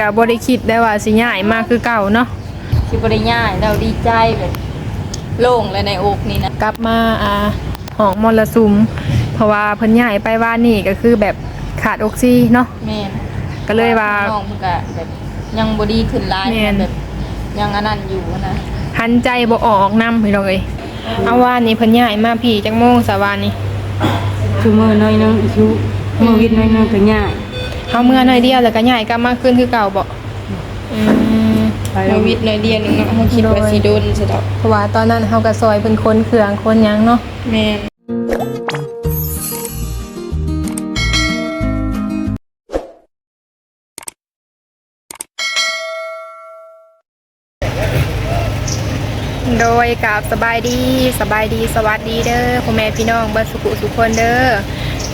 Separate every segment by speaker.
Speaker 1: ก็บ่ได้คิดได้ว่าสิย้ายมาคือเก่าเนาะ
Speaker 2: สิบ่ได้ง่ายเราดีใจแบบโล่งเลยในอกนี่นะ
Speaker 1: กลับมาอ่าห้องมรสุม เพราะว่าเพิ่นย้ายไปว่านี่ก็คือแบบขาดออกซิเนาะ
Speaker 2: แม่น
Speaker 1: ก็เลยว่า
Speaker 2: น้องเพิ่นก็แบบยังบ่ดีขึ้นหลาย
Speaker 1: แม่น
Speaker 2: แบบยังอันนั้นอยู่นะ
Speaker 1: หันใจบ่ออกนำพี่น้องเอ้ยเอาว่านี่เพิ่นย้ายมาพี่จักโมงสวานี่
Speaker 3: ชูมือน้อยนึงชูมือวิทย์น้อยนึงก็ง่าย
Speaker 1: เฮาเมื่อน้อยเดียวแล้วก็ย้ายกลับมาคืนคือเก่าบ่อืม
Speaker 3: ไป
Speaker 2: โค
Speaker 3: แล้ว
Speaker 2: วิดหน่อยเดียวนึงเนาะเฮาคิดว่าสิโดนซะดอก
Speaker 1: เพราะว่าตอนนั้นเฮาก็ซอยเพิ่นคนเครื่องคนหยังเนาะ
Speaker 2: แม่น
Speaker 1: โดยกับสบายดีสบายดีสวัสดีเด้อพ่อแม่พี่น้องเบิดสุขุสุขคนเด้อ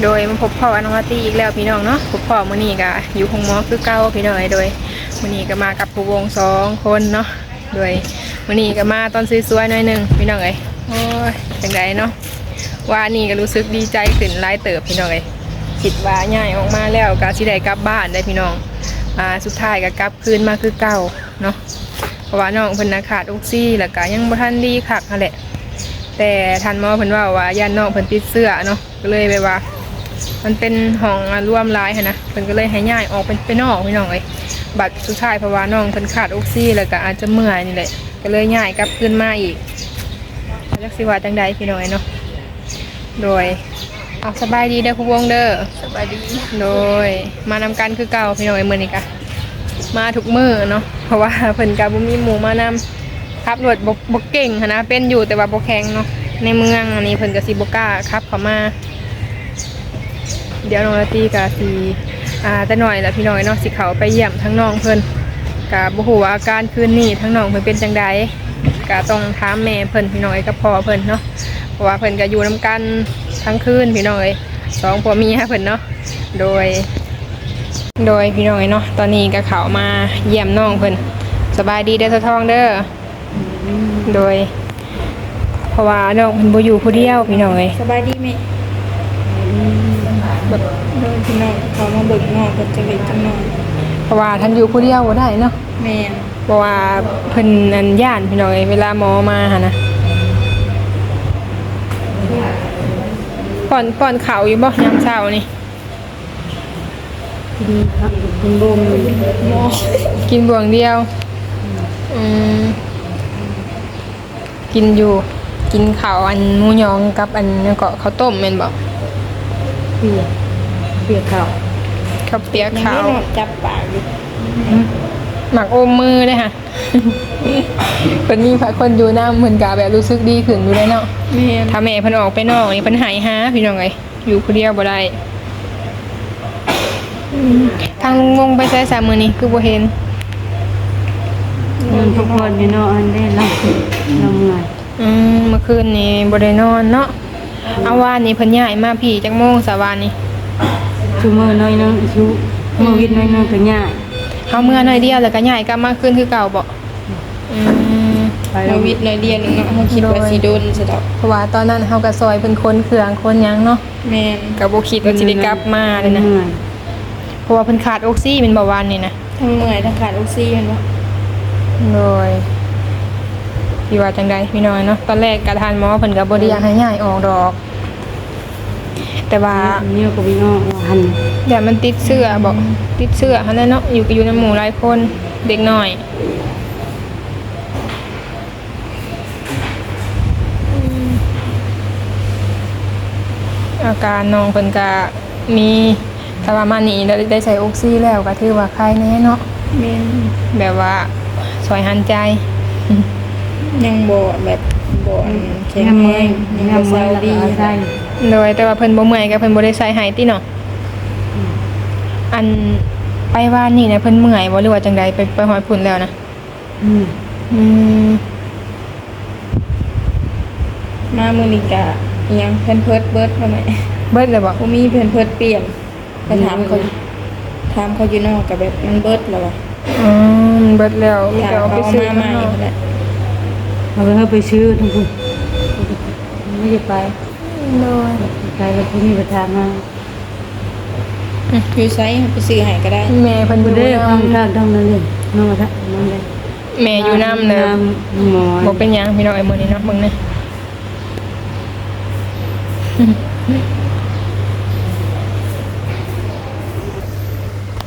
Speaker 1: โดยมาพบพ่ออนวัตีอีกแล้วพี่น้องเนาะพบพ่อมื้อนี้ก็อยู่ห้องหมอคือเก่าพี่น้องเอ้ยโดยมื้อนี้ก็มากับผู้วงสองคนเนาะโดยมื้อนี้ก็มาตอนสวยๆหน่อยหนึงพี่น้องเอ้ยโอ้ยจังไดเนาะว่านี่ก็รู้สึกดีใจขึ้นหลายเติบพี่น้องเอ้ยคิดว่าย้ายออกมาแล้วก็สิได้กลับบ้านได้พี่น้องอ่าสุดท้ายก็กลับคืนมาคือเก่าเนาะเพราะว่าน้องเพิ่นนะขาดออกซิแล้วก็ยังบ่ทันดีคักนั่นแหละแต่ทันหมอเพิ่นว่าว่าย่านน้องเพิ่นติดเสื้อเนาะก็เลยแบบว่า มันเป็นห้องอะร่วมหลายหันนะเพิ่นก็เลยให้ย้ายออกเป็นไปนอกพี่น้องเอ้ยบัดสุดท้ายเพราะว่าน้องเพิ่นขาดออกซิแล้วก็อาจจะเมื่อยนี่แหละก็เลยย้ายกลับคืนมาอีกจักสิว่าจังใดพี่น้องเอ้ยเนาะโดยเอาสบายดีเด้อผู้วงเด้อ
Speaker 2: สบายดี
Speaker 1: โดย มานำกันคือเก่าพี่น้องเอ้ยมื้อนี้กะมาทุกมื้อเนาะเพราะว่าเพิ่นก็บ่มีหมู่มานำขับรถบ่บ่เก่งหั้นนะเป็นอยู่แต่ว่าบ่แข็งเนาะในเมืองอันนี้เพิ่นก็สิบ่กล้าขับเข้ามา เดี๋ยวน้องละตีก็สิอ่าแต่หน่อยแล้วพี่น้อยเนาะสิเขาไปเยี่ยมทั้งน้องเพิ่นก็บ่ฮู้ว่าอาการคืนนี้ทั้งน้องเพิ่นเป็นจังใดก็ต้องถามแม่เพิ่นพี่น้อยกับพ่อเพิ่นเนาะเพราะว่าเพิ่นก็อยู่นํกันทั้งคืนพี่น้อยสองผัวเมียเพิ่นเนาะโดย โดยพี่น้อยเนาะตอนนี้ก็เขามาเยี่ยมน้องเพิ่นสบายดีเด้อสะทองเด้ออโดย เพราะว่าน้องเพิ่นบ่อยู่ผู้เดียวพี่น้อย
Speaker 2: สบายดีไหม แบบเดินพี่น้องเขามาเบิกน้องเพิ่นจะเล็กจังน้อง
Speaker 1: เพราะว่าท่านอยู่ผู้เดียวบ่ได้เนาะ
Speaker 2: แม่น
Speaker 1: เพราะว่าเพิ่นนันย่านพี่น้อยเวลาหมอมาหะนะป้อนป้อนข้าวอยู่บ่ยามเช้านี่
Speaker 3: กินครับกินบม
Speaker 2: หมอ
Speaker 1: กินบวงเดียวอืมกินอยู่ กินข้าวอันหมูยองกับอันนั่นก็ข้าวต้มแม่นบ่
Speaker 3: เปียกเปียกข้าว
Speaker 1: ข้าวเปียก
Speaker 2: ยัง
Speaker 1: ข้า
Speaker 2: ไม่
Speaker 1: วน
Speaker 2: อนจับปากอยู่
Speaker 1: หมักอมมือเด้อค่ะเพิ่นมีพระคนอยู่นำเพิ่นก็แบบรู้สึกดีขึ้นอยู่เลยเนาะ
Speaker 2: แม่น
Speaker 1: ถ้าแม่เพิ่นออกไปนอกนี่เพิ่นหายหาพี่น้องเอ้ยอยู่ผู้เดียวบ่ได้อืมทางลุงวงไปใช้สามมื้อนี้คือบ่เห็น
Speaker 3: เงินทุกคนอยู่เนาะอันได้รับเราเมื่อย
Speaker 1: อืมเมื่อคืนนี้บ่ได้นอนเนาะ เอาวานนี้เพิ่นย้ายมาพี่จักโมงสาวานนี้
Speaker 3: ชูมือน้อยนึงชูมือวิทย์น้อยนึงก็ง่าย
Speaker 1: เฮาเมื่อน้อยเดียวแล้วก็ย้ายกลับมาคืนคือเก่าบ่อืม
Speaker 3: ไป
Speaker 2: โค
Speaker 3: แล้ว
Speaker 2: วิดหน่อยเดียวนึงเนาะเฮาคิดว่าสิโดนซะดอก
Speaker 1: เพราะว่าตอนนั้นเฮาก็ซอยเพิ่นคนเครื่องคนหยังเนาะ
Speaker 2: แม่น
Speaker 1: ก็บ่คิดว่าสิได้กลับมาเลยนะ
Speaker 3: เมื่อย
Speaker 1: เพราะว่าเพิ่นขาดออกซิเป็นเบาหวานนี่นะ
Speaker 2: ทั้งเมื่อยทั้งขาดออกซิเจนบ่
Speaker 1: โดย พี่ว่าจังใดพี่น้อยเนาะตอนแรกกระทานหมอเพิ่นก็บ่ได้อยากให้ย้ายออกดอก แต่ว่า
Speaker 3: เนี่ยก็วิ่งออกว่าหัน
Speaker 1: เดี๋ยวมันติดเสื้อบอกติดเสื้อหั่นแหละเนาะอยู่ก็อยู่ในหมู่หลายคนเด็กน้อยอืมอาการน้องเพิ่นก็มีถ้าว่ามานี่ได้ได้ใส่ออกซิแล้วก็ถือว่าไข้แน่เนาะ
Speaker 2: แม่น
Speaker 1: แบบว่าซอยหันใจ
Speaker 2: ยังบ่แบบบ่อันแข็ง
Speaker 3: งาม
Speaker 2: แร
Speaker 3: เมื่อย
Speaker 2: งยัง
Speaker 3: งา
Speaker 2: บ่
Speaker 3: มเมื่
Speaker 2: เซา
Speaker 3: อยแล้ว
Speaker 2: ดี
Speaker 3: ก็เอาใส่
Speaker 1: โดยแต่ว่าเพิ่นบ่เมื่อยก็เพิ่นบ่ได้ใส่ให้ติเนาะอันไปว่านนี่นะเพิ่นเมื่อยบ่หรือว่าจังใดไปไปฮอดพุ่นแล้วนะ
Speaker 3: อืม
Speaker 1: อืม
Speaker 2: มามื้อนี้ก็อิหยังเพิ่นเพิดเบิดบ่แม่
Speaker 1: เบิดเลยบ่
Speaker 2: บ่มีเพิ่นเพิดเปลี่ยนไปถามเขาถามเขาอยู่นอกก็แบบมันเบิดแล้วว่ะ
Speaker 1: อืมเบิดแล้วมี
Speaker 2: ถาม
Speaker 1: แต่เอา
Speaker 2: เขา
Speaker 1: ไป
Speaker 2: เอา
Speaker 1: ซื้อ
Speaker 2: มา
Speaker 1: ข้าง
Speaker 2: ใหม่
Speaker 1: นอก
Speaker 2: นั่นแหละ
Speaker 3: เอาไปให้ไปซื้อทั้งคุณไม่ได้ไป
Speaker 1: โดย
Speaker 3: ไปแล้วพรุ่งนี้ไปทานมา
Speaker 2: อยู่ไซส์ไปซื้อให้ก็ได้
Speaker 1: แม่เพิ่นอ
Speaker 3: บ่
Speaker 1: ยู่
Speaker 3: ได้
Speaker 1: น
Speaker 3: ข้างข้างทางนั้นเลยนอนทักนอนเลยำ
Speaker 1: แม่อยู่น้ำเด้อ
Speaker 3: น้ำหมอ
Speaker 1: บ่เป็นหยังพี่น้องไอ้มื้อนี้เนาะเบิ่งนี่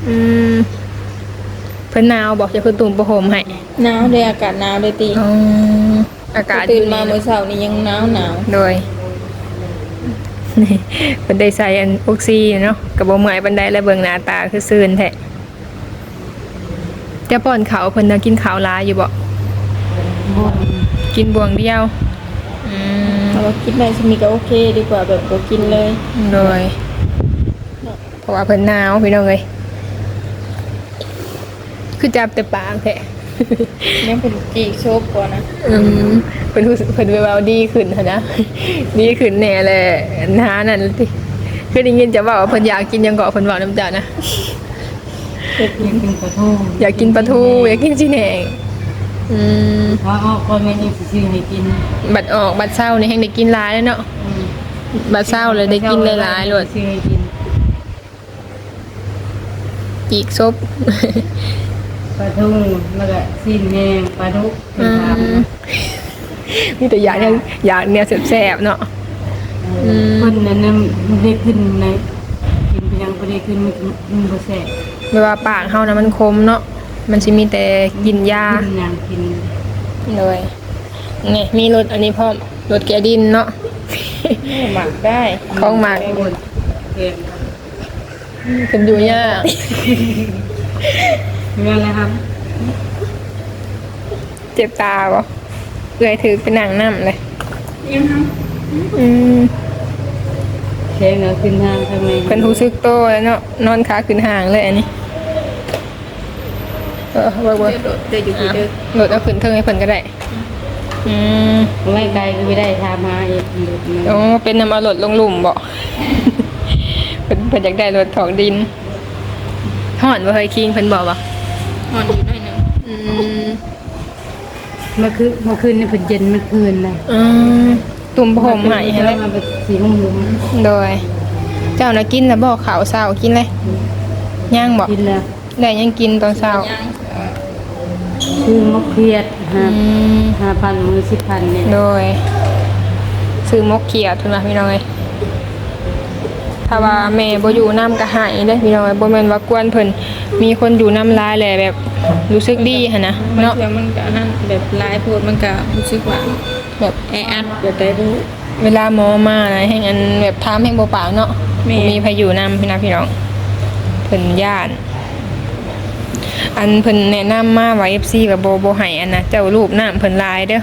Speaker 1: อืมเพิ่นหนาวบอกจะเพิ่นตุ่มประโหมให้
Speaker 2: หนาวเลยอากาศหนาวเลยตี
Speaker 1: อ๋ออากาศ
Speaker 2: ตื่นมา
Speaker 1: ดี
Speaker 2: เมื่อเช้านี่ยังหนาวหนาว
Speaker 1: โดยนี่เพิ่นได้ใส่อันออกซิเนาะก็บ่เมื่อยปานใดแล้วเบิ่งหน้าตาคือซื่นแท้จะป้อนข้าวเพิ่นน่ะกินข้าวหลายอยู่บ่
Speaker 3: บ่
Speaker 1: กินบวงเดียวอืม
Speaker 2: แต่ว่าคิดได้สมีก็โอเคดีกว่าแบบบ่กินเลย
Speaker 1: โดยเพราะว่าเพิ่นหนาวพี่น้องเอ้ย คือจับแต่ปากแท้
Speaker 2: ยังเป็นจีกโชคกว่านะ
Speaker 1: อืมเพิ่นรู้สึกเพิ่นเว้าดีขึ้นหั้นนะ ดีขึ้นแน่เลยหานั่นติคือได้ยินจะว่าว่าเพิ่นอยากกินหยังเกาะเพิ่นเว้าน้ำตานะ
Speaker 3: อยากกินปลาทู
Speaker 1: อยากกินปลาทู อยากกินจีแหนงอืม
Speaker 3: พอออกก็ไม่ได้สิซื้อให้กิน
Speaker 1: บัดออกบัดเศร้านี่แฮงได้กินหลายแล้วเนาะ
Speaker 3: อืม
Speaker 1: บัดเศร้าเลยได้กินหลายๆเลย
Speaker 3: ซื้อให้กิน
Speaker 1: อีกซบ
Speaker 3: ปลาทูแล้วก็สิ้นแห้งปลาดุก
Speaker 1: อืมมีแต่อยากเนี่ยอยากเนี่ยแซ่บๆเนาะ อืม
Speaker 3: เพิ่นนั่นน่ะมันได้ขึ้นในกินไปยังบ่ได้ขึ้นมันมันบ่แซ่บ
Speaker 1: ไม่ว่าปากเฮานะมันคมเนาะ มันสิมีแต่กินยา
Speaker 3: กินหยังกิน
Speaker 1: เลยนี่มีรถอันนี้พร้อมรถแกดินเนาะ
Speaker 2: หมักได้
Speaker 1: ของหมัก
Speaker 3: ไปหมดเก็บ
Speaker 1: เป็นอยู่ยาก
Speaker 3: เงินแล้วครับ
Speaker 1: เจ็บตาบ่เอื้อยถือเป็นหนังน้ำเลย
Speaker 2: ยังท
Speaker 1: อืม
Speaker 3: แค่เงาขึ้นทางทำไม
Speaker 1: เพิ่นรู้สึกโตแล้วเนาะนอนขาขึ้นห่างเลยอันนี้เออเบิ่งำเบิ่ง
Speaker 2: เดี๋ยวเดี๋ยวอยู่ที่เดิม
Speaker 1: โหลดเอาขึ้นเทิงให้เพิ่นก็ได้ อืม
Speaker 3: ไม่ไกลก็ไม่ได้ทำมาอีกเดี๋ยวมัน
Speaker 1: โอ้เป็นนำเอารถลงหลุมบ่เพิ่นเพิ่นอยากได้รถถอกดินห่อนบ่เคยคิงเพิ่นบอกว่า
Speaker 2: นอนอยู่หน่อยหนึง
Speaker 1: อืม
Speaker 3: เมื่อคืนเมื่อคืนนี่เพิ่นเย็นเมื่อคืนเลย
Speaker 1: อืมตุ่มผมใหาย
Speaker 3: ให้
Speaker 1: ให้
Speaker 3: แล้
Speaker 1: เล
Speaker 3: วยมาเป็นสีม่วงเหลือง
Speaker 1: โดย เจ้าน่ะกินแล้วบ่ข้าวเช้ากินเลยย่างบ่
Speaker 3: กินแล้ว
Speaker 1: ได้ยังกินตอนเช้า
Speaker 2: ยัง
Speaker 3: ชื่อมะเขียด
Speaker 1: อื
Speaker 3: ห้าม
Speaker 1: ม
Speaker 3: ห้าพันมือสิบพันเนี่ย
Speaker 1: โดยซื้อมกเขียดเพิ่นว่าพี่น้องเอ้ย ถ้าว่าแม่บ่อยู่น้ำก็หายเด้อพี่น้องเอ้ยบ่แม่นว่ากวนเพิ่นมีคนอยู่น้ำลายแหละแบบรู้สึกดีหั่นนะ
Speaker 2: บาง
Speaker 1: เนาะ
Speaker 2: เทื่อมันก็นั่นแบบหลายโพดมันก็รู้สึกว่า
Speaker 1: แบบ
Speaker 2: แออัดเดี๋ยวได้รู้
Speaker 1: เวลาหมอมานะแห่งอันแบบถามแห่งบ่ปากเนาะ
Speaker 2: แม่
Speaker 1: บ่มีพายุนำพี่นะพี่น้องเพิ่นย่าน อันเพิ่นแนะนำมาว่า FC กับโบโบให้อันนะเจ้ารูปน้ำเพิ่นลายเด้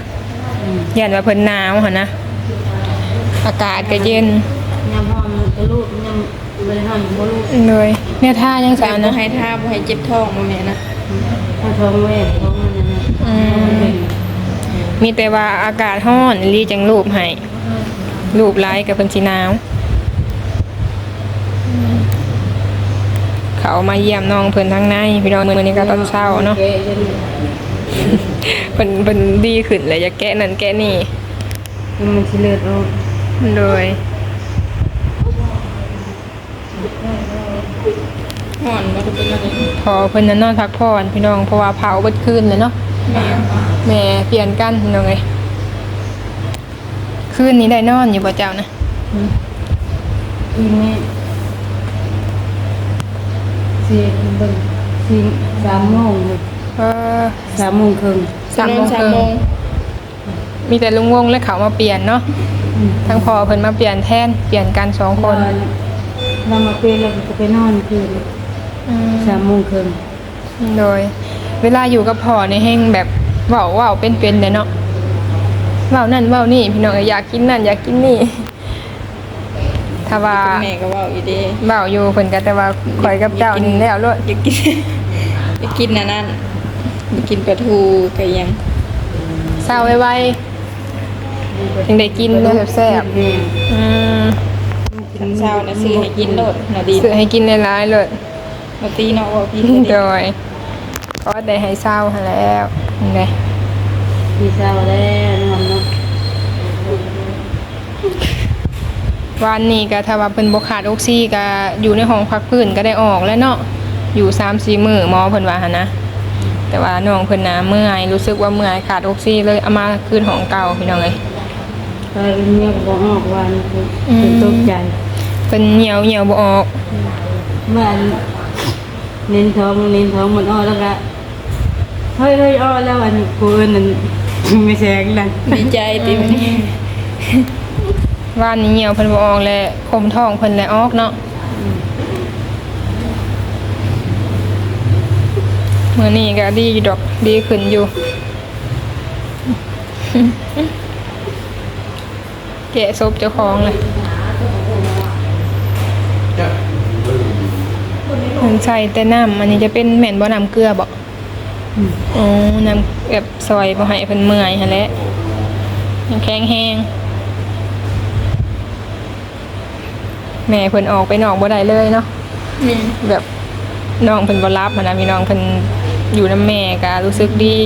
Speaker 1: อ ย่านว่าเพิ่นหนาวหั่นนะ อากาศก็เย็น
Speaker 3: ยำหอมกระลูกยำบริหารบ่ลูก
Speaker 1: เลยเนี่ยท่ายัง
Speaker 2: แบ
Speaker 1: สา
Speaker 2: บ
Speaker 1: ว
Speaker 2: บ่
Speaker 1: นะ
Speaker 2: ให้ท่าบ่ให้เจ็บท้องบ่แม่นะ
Speaker 3: ถ้าท้องแม่ท้องมันนะ
Speaker 1: อืมมีแต่ว่าอากาศร้อนรีจังรูปให้รูปลายกับเพิ่นสิหนาวเขามาเยี่ยมน้องเพิ่นทั้งในพี่น้องมื้อนี้ก็ตอนเช้าเนาะ
Speaker 3: แกจน
Speaker 1: เพิ่นเพิ่นดีขึ้นเลยจะแกะนั่นแกะนี่
Speaker 3: มันสิเลือดออก
Speaker 1: โดย
Speaker 2: ห่อนบ่ได้เป็นอะไร
Speaker 1: พอเพิ่นนั้นนอนพักผ่อนพี่น้องเพราะว่าเผาเบิดคืนเลยเนาะ
Speaker 2: แม่
Speaker 1: แม่เปลี่ยนกันพี่น้องเอ้ยคืนนี้ได้นอนอยู่บ่เจ้านะ
Speaker 3: อีแม่สี่เบิ่งสี่สามโมงเลย
Speaker 1: เออ
Speaker 3: สามโมงครึ่ง
Speaker 1: สามโมง
Speaker 2: สา
Speaker 1: ค
Speaker 2: ม
Speaker 1: รึ่ง
Speaker 2: โมง
Speaker 1: มีแต่ลุงวงและเขามาเปลี่ยนเนาะทั้งพอเพิ่นมาเปลี่ยนแทนเปลี่ยนกันสองคน
Speaker 3: เรามาเป็นเราจะไปนอนคืน
Speaker 1: อืม
Speaker 3: สามโมงครึ่ง
Speaker 1: โดย เวลาอยู่กับพ่อในแห้งแบบเว้าเว้าเป็นๆเลยเนาะเว้านั่นเว้านี่พี่น้องเอ้ยอยากกินนั่นอยากกินนี่ถ้าว่า
Speaker 2: แม่ก็เว้าอีเด้
Speaker 1: เว้าอยู่เพิ่นก็แต่ว่าข่อยกับเจ้านี่แล้วโลด
Speaker 2: อยากกินอยากกินนั่นนั่นอยากกินปลาทูก็ยัง
Speaker 1: เศร้าไว้ๆยังได้กินเด้อแซ่บๆอืม
Speaker 2: เช้านะซื้อให้กินโลดน่ะดี
Speaker 1: ซื้อให้กินหลายๆเล ย
Speaker 2: บ่ตีเนาะว่าพี่
Speaker 1: โดยก็ได้ให้เศร้าหั้นแล้วนี่ไง
Speaker 3: พี่สาวแล้วนอนเนาะ
Speaker 1: วันนี้ก็ถ้าว่าเพิ่นบ่ขาดออกซิก็อยู่ในห้องพักพื้นก็ได้ออกแล้วเนาะอยู่3-4มื้อหมอเพิ่นว่าหั่นนะแต่ว่าน้องเพิ่นน่ะเมื่อยรู้สึกว่าเมื่อยขาดออกซิเลยเอามาคืนห้องเก่าพี่น้องเอ้ย
Speaker 3: ก็เมียก็บอกออกว่านี่คือ
Speaker 1: อืม
Speaker 3: เป็นตกใจ
Speaker 1: เพิ่นเหี่ยวเหี่ยวบ่ออก
Speaker 3: เมื่อ เน้นท้องเน้นท้องมันอ้อแล้วก็เฮ้ยเฮ้ยอ้อแล้วอันกูเอิ้นนั่นไม่แซงนั่น
Speaker 2: ดีใจติมันนี่
Speaker 1: ว่านนี้เหี่ยวเพิ่นบ่ออกแล้วคมท้องเพิ่นแล้วออกเนาะมื้อนี้ก็ดีอยู่ดอกดีขึ้นอยู่แกะซบเจ้าของเลย มันใส่แต่น้ำอันนี้จะเป็นแม่นบ่น้ำเกลือบ่อ๋อน้ำแบบซอยบ่ให้เพิ่นเมื่อยหั่นแหละยังแข็งแห้งแม่เพิ่นออกไปนอกบ่ได้เลยเนาะ
Speaker 2: นี่
Speaker 1: แบบน้องเพิ่นบ่รับหั้นนะพี่น้องเพิ่นอยู่นำแม่ก็รู้สึกดี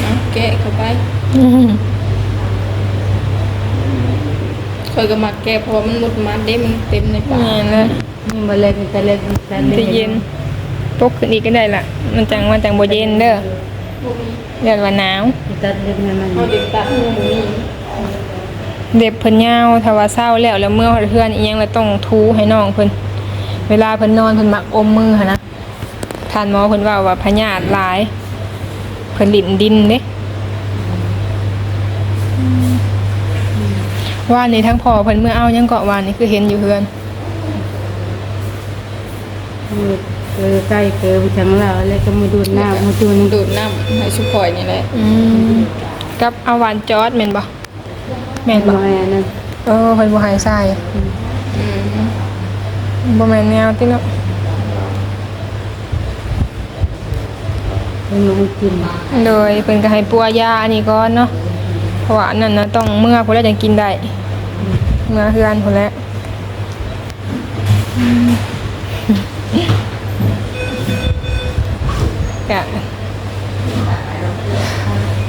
Speaker 2: เอาแกะเข้าไป
Speaker 1: อืม
Speaker 2: คอยก็มาแกะเพราะว่ามันหมดมันเด้มันเต็มในปาก
Speaker 1: แม่นเลย
Speaker 3: นี่มาเล่นแต่เล่นแต่
Speaker 1: มัน
Speaker 3: เล่
Speaker 1: จะเย็นตกขึ้นอีกก็ได้ล่ะ มันจังมันจังบ่เย็นเด้อเรียกว่าหนาว
Speaker 3: ตัดเล่นให้มัน
Speaker 2: เอาเด็กตัดหูนี่
Speaker 1: เด็บเพิ่นยาวถ้าว่าเศร้าแล้วแล้วเมื่อเพื่อนอีหยังแล้วต้องทูให้น้องเพิ่นเวลาเพิ่นนอนเพิ่นมักอมมือหั่นนะท่านหมอเพิ่นว่าว่าพยาธิหลาย เพิ่นลิ้นดินเด้ ว่านี่ทั้งพ่อเพิ่นเมื่อเอายังเกาะวานนี่คือเห็นอยู่เฮือน
Speaker 3: เออใกล้เกินไปทางเราแล้วก็มาดูดหน้ามาดูนึง
Speaker 2: ดูดน้ำให้ชุบข่อยนี่แหละ
Speaker 1: อืมกับเอาหวานจอร์ดแม่นบ่แม่นบ่
Speaker 3: มาอันนั้น
Speaker 1: เออเพิ่นบ่ใหายใส่
Speaker 2: อืม
Speaker 1: บ่แม่นแนวติเนาะ
Speaker 3: เป็นมาให้กิน
Speaker 1: โดยเพิ่นก็ให้ปัวยาอันนี้ก่อนเนาะ เพราะว่าอันนั้นน่ะต้องเมื่อพุ่นแล้วจังกินได้ เมื่อเฮือนพุ่นแล้วอืมก็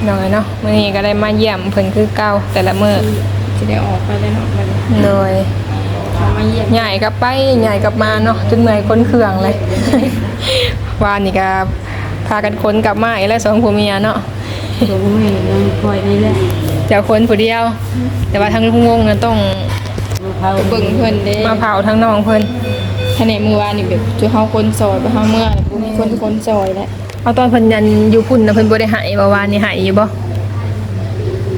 Speaker 1: น้อยเนาะมื้อนี้ก็ได้มาเยี่ยมเพิ่นคือเก่าแต่ละมื้อ
Speaker 2: จะได้ออกไปแล้วเนาะบัดนี้
Speaker 1: โดย
Speaker 2: เขามาเยี่ยม
Speaker 1: ใหญ่กลับไปใหญ่กลับมาเนาะจนเมื่อยค้นเครื่องเลย วานนี่ก็พากันค้นกลับมาอีกแล้วสองผัวเมียเนาะ
Speaker 3: ตัวไม่ยังคอยนี่แหละ
Speaker 1: เจ้าคนผู้เดียว แต่ว่าทั้งลุงวงนั้นต้อง
Speaker 3: มาเผา
Speaker 2: เบิ่งเพิ่นเด้
Speaker 1: มาเผาทั้งน้องเพิ่น
Speaker 2: ถ้าในมือวานนี่แบบจะเฮาคนซอยไปเฮาเมื่อนี่บ่มีคนคนซอยแล้ว
Speaker 1: เอาตอนเพิ่นยันอยู่พุ่นนะเพิ่นบ่ได้หายบ่วานนี่หายอยู่บ่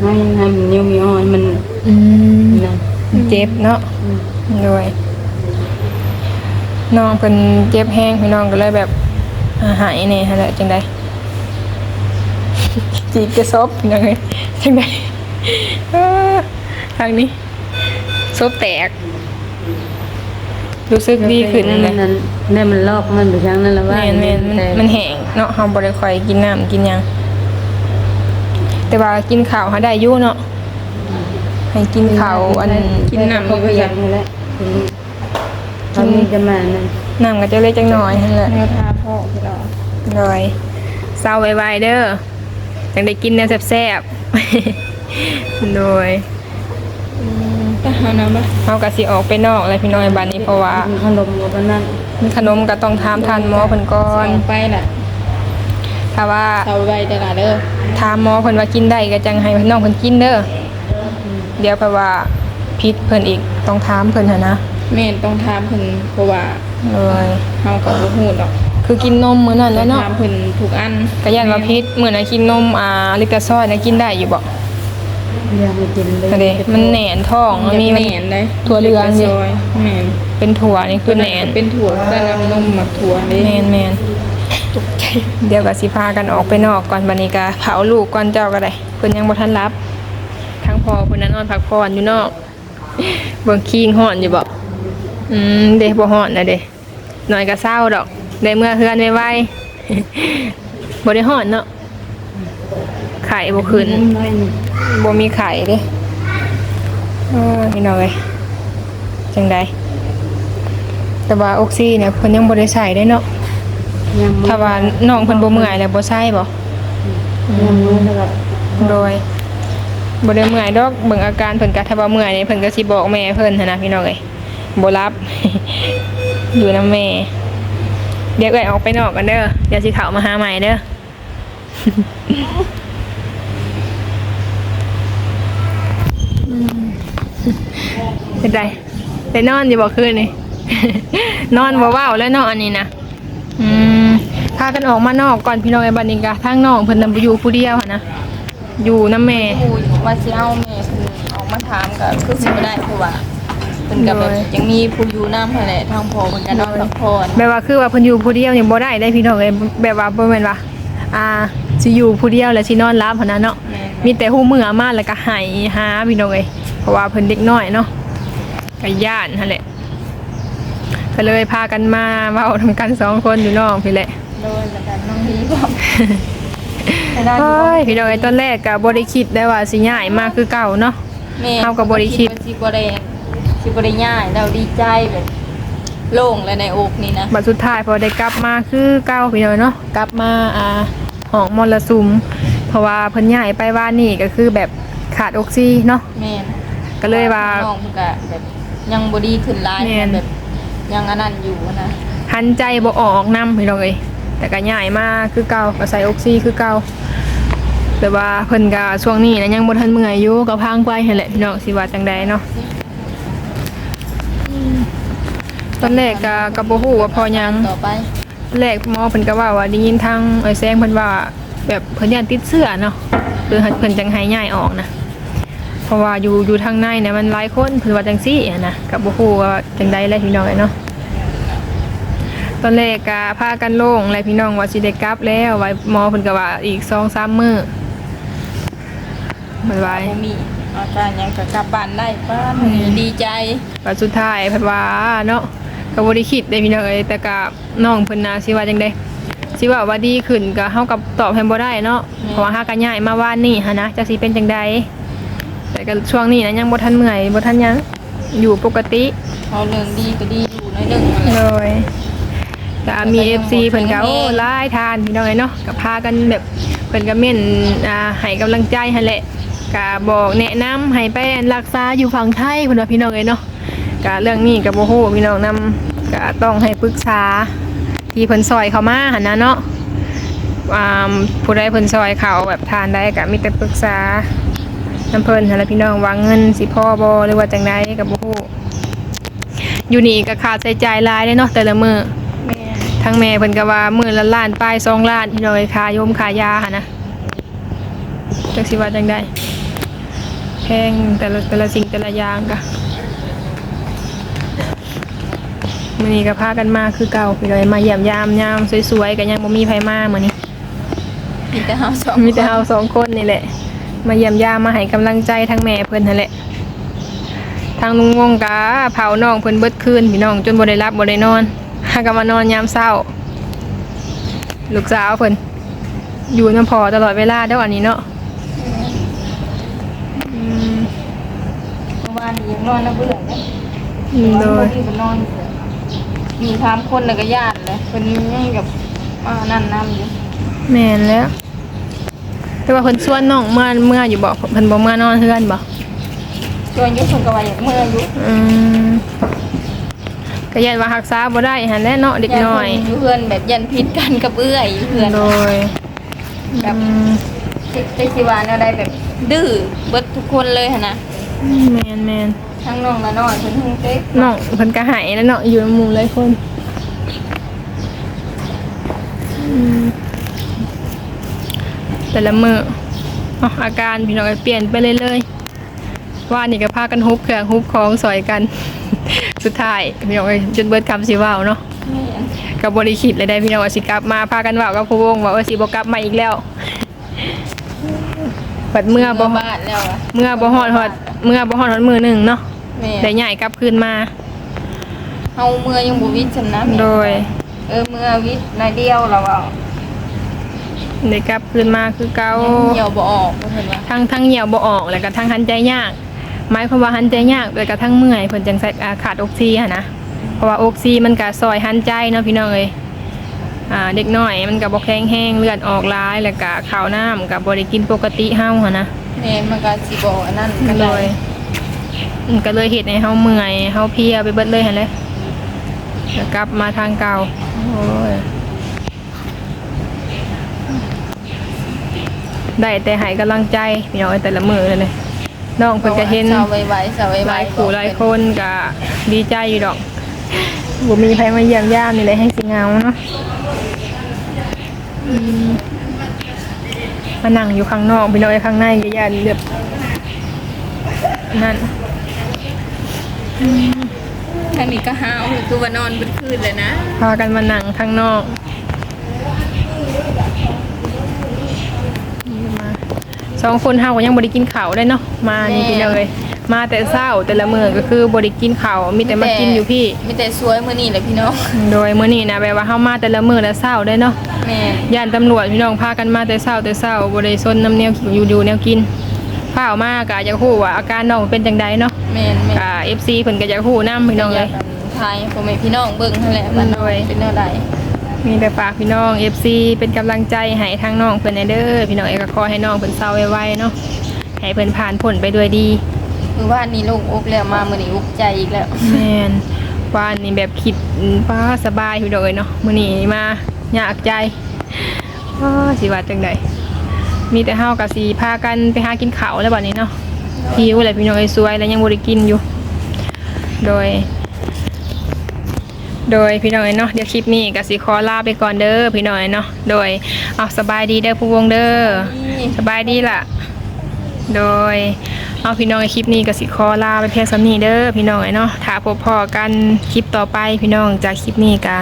Speaker 3: ให้ให้มันยังมีอ่อนมัน
Speaker 1: อืม
Speaker 3: นั่น
Speaker 1: เจ็บเนาะด้วยน้องเพิ่นเจ็บแห้งพี่น้องก็เลยแบบอ่าหายแน่หั่นแหละจังได จีบจะซบยังไงจังไดเอ้อทางนี้ซบแตก รู้สึกดีขึ้น
Speaker 3: นั่น
Speaker 1: เลย
Speaker 3: นั่นนั่นมันลอกมันไปทางนั้นแล้วว่า
Speaker 1: แม่นแม่นมันมันแห้งเนาะเฮาบ่ได้ค่อยกินน้ำกินหยังแต่ว่ากินข้าวหาได้อยู่เนาะให้กินข้าวอัน
Speaker 2: กินน้ำ
Speaker 3: ก็
Speaker 2: นี่
Speaker 3: ไป
Speaker 2: ก็
Speaker 3: อ
Speaker 2: อยา
Speaker 3: ย่ากงนี้แหละตอนนี้จะมานั่น
Speaker 1: น้ำก็จะเล็กจังหน่อยนั่นแหละ
Speaker 2: แนวทาพ่อพี่น้อง
Speaker 1: เลยเศร้าไวๆเด้อ จังได้กินแนวแซ่บๆ โดย
Speaker 2: ตาหาน้ำบ่
Speaker 1: เฮาก็สิออกไปนอกอะไรพี่น้อยบัดนี้เพราะว่า
Speaker 3: ขนมกับนั่น
Speaker 1: มีขนมก็ต้องถามทานหมอเพิ่นก่อ
Speaker 2: ก่อนนไปล่ะ
Speaker 1: ถ้าว่า
Speaker 2: เซาไว้ได้ล่ะเด้อ
Speaker 1: ถามหมอเพิ่นว่ากินได้ก็จังให้น้องเพิ่นกินเด้อเดี๋ยวเพราะว่าพิษเพิ่นอีกต้องถามเพิ่นหั่นนะ
Speaker 2: แม่นต้องถามเพิ่นเพราะว่า
Speaker 1: เลย
Speaker 2: เฮาก็บ่ฮู้ดอก
Speaker 1: คือกินนมมื้อนั้นแหล้วเนาะ
Speaker 2: ถามเพิ่นทุกอัน
Speaker 1: ก็ยันว่าพิษมื้อนั้นกินนมอ่าลิกาซอยน่ะกินได้อยู่บ่
Speaker 3: ยังไม่กินเลย
Speaker 1: อันนี้มันแหนนท้องมันมี
Speaker 2: แห
Speaker 1: มัน
Speaker 2: นนเลย
Speaker 1: ถั่วเหลืองนี่
Speaker 2: ซอยแม่น
Speaker 1: เป็นถั่วนี่คือแหนน
Speaker 2: เป็นถั่วแต่น้ำนมหมักถั่วเด้
Speaker 1: แมนแมนเดี๋ยวก็สิพากันออกไปนอกก่อนบันนี้ก็เผาลูกก่อนเจ้าก็ได้เพิ่นยังบ่ทันรับ ทั้งพอเพิ่นนั้นนอนพักผ่อนอยู่นอกเบิ่งคิงฮ้อนอยู่บ่อืมเด้บ่ฮ้อนนะเด้หน่อยก็เศร้าดอก ได้เมื่อเฮือนไวๆบ่ได้ฮ้อนเนาะไข่บ่ขึ้น
Speaker 3: น้อยนี่
Speaker 1: บ่มีไข่เด้เออพี่น้องเอ้ยจังไดแต่ว่าออกซิเนี่ยเพิ่นยังบ่ได้ใส่ได้เนาะ
Speaker 3: ยัง
Speaker 1: ถ้าว่าน้องเพิ่นบ่เมื่อยแล้วบ่ใช่บ่
Speaker 3: ยยามมื้อแล้วก็
Speaker 1: โดยบ่ได้เมื่อยดอกเบิ่งอาการเพิ่นก็ถ้าว่าเมื่อยนี่เพิ่นก็สิบอกแม่เพิ่นหันนะพี่น้องเอ้ยบ่รับอยู่นํแม่ เดี๋ยวเอ้ยออกไปนอกกันเด้อเดี๋ยวสิเขามาหาใหม่เด้อเป็นไรได้นอนอยู่บ่คืนนี่ นอนบ่เว้าแล้วนอันนี้นะอืมพากันออกมานอกก่อนพี่น้องไอ้บัดนี้ก็ทางน้องเพิ่นนำไปอยู่ผู้เดียวหะนะอยู่นํแม่
Speaker 2: ผู้ว่าสิเอาแม่เพิ่นออกมาถามก็คือสิบ่ได้เพราะว่า พิ่นก็แบบ
Speaker 1: โดย
Speaker 2: ยังมีผู้อยู่นำหั่นแหละทางพ่อเพิ่นก็นอนพักผ่อน
Speaker 1: แบบว่าคือว่าเพิ่นอยู่ผู้เดียวนี่บ่ได้ได้พี่น้องเอ้ยแบบว่าบ่แม่นว่าอ่าสิอยู่ผู้เดียวแล้วสินอนรับหั่นนะเนาะ
Speaker 2: แม่น
Speaker 1: มีแต่หูมืออามาแล้วก็ใหายหาพี่น้องเอ้ยเพราะว่าเพิ่นเด็กน้อยเนาะก็ย่านหั่นแหละก็เลยพากันมาเว้าทำกันสองคนอยู่นอกพี่แหละ
Speaker 2: โดยแล้วกันน้องดีพร้อมไม่ได้
Speaker 1: เฮ้ยพี่น้องเอ้ยตอนแรกก็บ่ได้คิดได้ว่าสิย้ายมาคือเก่าเนาะ
Speaker 2: แม่
Speaker 1: เฮาก็บ่ได้คิด
Speaker 2: ว่าสิบ่ได้ สิบ่ได้ง่ายเราดีใจแบบโล่งและในอกนี่นะ
Speaker 1: บัดสุดท้ายพอได้กลับมาคือเก่าพี่น้องเนาะกลับมาอ่าห้องมรสุม เพราะว่าเพิ่นย้ายไปว่านี่ก็คือแบบขาดออกซิเนาะ
Speaker 2: แม่น
Speaker 1: ก็เลยว่า
Speaker 2: น้องเพิ่นก็แบบยังบ่ดีขึ้นหลาย
Speaker 1: แม่น
Speaker 2: แบบยังอันนั้นอยู่นะ
Speaker 1: หันใจบ่ออกนํพี่น้องเอ้ยแต่ก็ย้ายมาคือเก่าก็ใส่ออกซิคือเก่าแต่ว่าเพิ่นก็ช่วงนี้นะยังบ่ทันเมื่อยอยู่ก็พังไปหั่นแหละพี่น้องสิว่าจังใดเนาะ ตอนแรกก็ก็บ่ฮู้ว่าพอหยัง
Speaker 2: ต่อไป
Speaker 1: แรกหมอเพิ่นก็ว่าว่าได้ยินทางไอ้แซงเพิ่นว่าแบบเพิ่นย่านติดเสื้อเนาะคือให้เพิ่นจังให้ย้ายออกนะเพราะว่าอยู่อยู่ทางในเนี่ยมันหลายคนเพิ่นว่าจังซี่อะนะก็บ่ฮู้ว่าจังใดแหละพี่น้องเอ้ยเนาะตอนแรกก็พากันโล่งแล้วพี่น้องว่าสิได้กลับแล้วไว้หมอเพิ่นก็ว่าอีก2-3มื้อบ๊ายบาย
Speaker 2: บ่มีอาการหยังก็กลับบ้านได้ป้าดีใจ
Speaker 1: ว่าสุดท้ายเพิ่นว่าเนาะ ก็บ่ได้คิดได้พี่น้องเอ้ยแต่ก็น้องเพิ่นน่ะสิว่าจังได๋สิว่าว่าดีขึ้นก็เฮากับตอบให้บ่ได้เนาะเพราะว่าเฮาก็ย้ายมาว่านนี่หันนะจักสิเป็นจังใดแต่ก็ช่วงนี้นะยังบ่ทันเมื่อยบ่ทันหยังอยู่ปกติ
Speaker 2: เอาเรื่องดีก็ดีอยู่น้อยหนึงนั่นแห
Speaker 1: เล
Speaker 2: ละ
Speaker 1: ยแต่มี FC เพิ่นก็โอ้หลายทานพี่น้องเอ้ยเนาะก็พากันแบบเพิ่นก็เม่นอ่าให้กำลังใจหั่นแหละก็บอกแนะนำให้ไปรักษาอยู่ฝั่งไทยเพิ่นว่าพี่น้องเอ้ยเนาะ ก็เรื่องนี้กับโบโหพี่น้องนำก็ต้องให้ปรึกษาที่เพิ่นซอยเขามาหันนะเนาะอ่าผู้ใดเพิ่นซอยเขาแบบทานได้ก็มีแต่ปรึกษาน้ำเพิ่นหั่นแหละพี่น้องว่าเงินสิพ่อบ่หรือว่าจังไดกับโบโหอยู่นี่ก็ค่าใช้จ่ายหลายเด้เนาะแต่ละมื้อ
Speaker 2: แม่
Speaker 1: ทั้งแม่เพิ่นก็ว่ามื้อละล้านปลายสองล้านพี่น้องเอ้ยค่ายมค่ายาหั่นนะจักสิว่าจังไดแพงแต่ละแต่ละสิ่งแต่ละอย่างก็ มื้อนี้ก็พากันมาคือเก่าพี่น้อยมาเยี่ยมยามยามสวยๆก็ยังบ่มีไผมามื้อนี้
Speaker 2: มีแต่เฮาสอง
Speaker 1: มีแต่เฮาสองคนนี่แหละ มาเยี่ยมยามมาให้กำลังใจทั้งแม่เพิ่นนั่นแหละ ทางลุงงงกะเผาน้องเพิ่นเบิดคืนพี่น้องจนบ่ได้รับบ่ได้นอนหาก็มานอนยามเช้า ลูกสาวเพิ่นอยู่นำพอตลอดเวลาเด้ออันนี้เนาะอืม
Speaker 2: เมื่อวานนี้ยังนอนนะเบื่อเลย
Speaker 1: อืมโดย
Speaker 2: ที่ก็นอน อยู่อยู่ถามคนแล้วก็ญาติเลยเพิ่นยังกับอ่านั่นนํอยู่
Speaker 1: แม่นแล้ว แต่ว่าเพิ่นชวนน้องเมื่อเมื่ออยู่บ่เพิ่นบ่เมื่อนอนเฮือนบ่
Speaker 2: ชวนอยู่เพิ่นก็ว่าอยากเมื่ออยู่
Speaker 1: อืมก็ยันว่ารักษาบ่ได้หันแหละเนาะเด็กน้อยา
Speaker 2: ติเพิ่อยู่เพื่อนแบบยันพิษกันกับเอื้อยอยู่เพื่อน
Speaker 1: โดย
Speaker 2: แบบ
Speaker 1: อืม
Speaker 2: เจสิวาแนวใดแบบดื้อเบิดทุกคนเลยหั่นนะ
Speaker 1: แมนแมน
Speaker 2: ทั้งน้องและน้อยเพิ่นฮู้เต๊ก
Speaker 1: น้องเพิ่นก็หายแล้วเนาะอยู่ในหมู่หลายคนอืมแต่ละมื้ออ๋ออาการพี่น้องก็เปลี่ยนไปเรื่อยๆว่านี่ก็พากันฮุบเครื่องฮุบของสอยกัน สุดท้ายพี่น้องเอ้ยจนเบิดคำสิเว้าเนาะ
Speaker 2: แม่น
Speaker 1: กับบริคิดเลยได้พี่น้องว่าสิกลับมาพากันเว่ากับผู้วงว่าเออสิบ่กลับมาอีกแล้ว บัดเมื่อบ่
Speaker 2: บ้านแล้วอะ
Speaker 1: เมื่อบ่ฮอดฮอดเมื่อบ่ฮอดฮอดมือหนึ่งเนาะ
Speaker 2: แม่
Speaker 1: ได้ย้ายกลับคืนมา
Speaker 2: เฮาเมื่อยังบ่วิทย์ซั่นนะแม่
Speaker 1: โดย
Speaker 2: เออเมื่อวิทย์นายเดียวเราเอา
Speaker 1: ได้กลับคืนมาคือเก่า
Speaker 2: เหี่ยวบ่ออกเพิ่นว่า
Speaker 1: ทั้งทั้งเหี่ยวบ่ออกแล้วก็ทั้งหันใจยากหมายความว่าหันใจยากแล้วก็ทั้งเมื่อยเพิ่นจังใส่อ่าขาดออกซิหั่นนะเพราะว่าออกซิมันก็ซอยหันใจเนาะพี่น้องเอ้ยอ่า เด็กน้อยมันก็บ่แข็งแห้งเลือดออกร้ายแล้วก็ข้าวน้ำก็บ่ได้กินปกติเฮาหั่นนะ
Speaker 2: แม่มันก็สิบอกอันนั้นก็
Speaker 1: เล
Speaker 2: ได้
Speaker 1: ยมันก็เลยเฮ็ดให้เฮาเมื่อยเฮาเพลียไปเบิดเลยหั่นแหละแล้วกลับมาทางเก่าโอ้ยได้แต่ให้กำลังใจพี่น้องแต่ละมื้อเลยน้องเพิ่นก็เห็น
Speaker 2: เศร้าไว้ๆเศร้าไว้ๆ
Speaker 1: หลายขู่หลายคนก็ดีใจอยู่ดอก บ่มีใครมาเยี่ยมยามนี่เลยให้สิเหงาเนาะอืมมานั่งอยู่ข้างนอกพี่น้อยข้างในก็ยันแบบนั่น
Speaker 2: ทางนี้ก็หาวคือว่านอนเบนคืนเลยนะ
Speaker 1: พากันมานั่งข้างนอกนี่มาสองคนเฮาก็ยังบ่ได้กินข้าวได้เนาะมานี่พี่น้องเลย มาแต่เช้าแต่ละมื้อก็คือบ่ได้กินข้าวมีแต่มากินอยู่พี่
Speaker 2: มีแต่สวยมื้อนี้แหละพี่น้อง
Speaker 1: โดยมื้อนี้นะแบบว่าเฮามาแต่ละมื้อละเช้าได้เนาะ
Speaker 2: แม่
Speaker 1: ย่านตำรวจพี่น้องพากันมาแต่เช้าแต่เช้าบ่ได้ซนน้ำแนวอยู่อยู่แนวกินข้าวมากก็อยากฮู้ว่าอาการน้องเป็นจังใดเนาะ
Speaker 2: แม่นแม่
Speaker 1: ก็ FC เพิ่นก็อยากฮู้นํพี่น้องเลย
Speaker 2: ทายพ่อแม่พี่น้องเบิ่งนั่นแหละว่าน้อง
Speaker 1: โดย
Speaker 2: เป็นแนวใด
Speaker 1: มีแต่ฝากพี่น้อง FC เป็นกำลังใจให้ทางน้องเพิ่นให้เด้อพี่น้องเอกก็ขอให้น้องเพิ่นเศร้าไวๆเนาะให้เพิ่นผ่านพ้นไปด้วยดี
Speaker 2: คือว่านี่โลกอกแล้วมามื้อนี้อุกใจอีกแล้ว
Speaker 1: แม่นว่านี่แบบคิดอืมป้าสบายพี่น้องเอ้ยเนาะมื้อนี้มายากใจว้าสิว่าจังไดมีแต่เฮากับสิพากันไปหากินข้าวแล้วบัดนี้เนาะหิวแหละพี่น้องเอ้ยสวยแล้วยังบ่ได้กินอยู่ โดย โดยพี่น้องเอ้ยเนาะเดี๋ยวคลิปนี้ก็สิขอลาไปก่อนเด้อพี่น้องเอ้ยเนาะโดยเอาสบายดีเด้อผู้วงเด้อสบายดีล่ะ โดยเอาพี่น้องในคลิปนี้ก็สิขอลาไปเพียงสำนี้เด้อพี่น้องไอ้เนาะถ้าพบพอกันคลิปต่อไปพี่น้องจากคลิปนี้ก็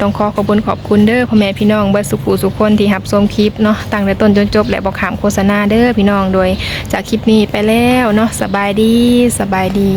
Speaker 1: ต้องขอขอบคุณขอบคุณเด้อพ่อแม่พี่น้องเบิดสุขุสุขคนที่หับชมคลิปเนาะตั้งแต่ต้นจนจบและบอกขามโฆษณาเด้อพี่น้องโดยจากคลิปนี้ไปแล้วเนาะสบายดีสบายดี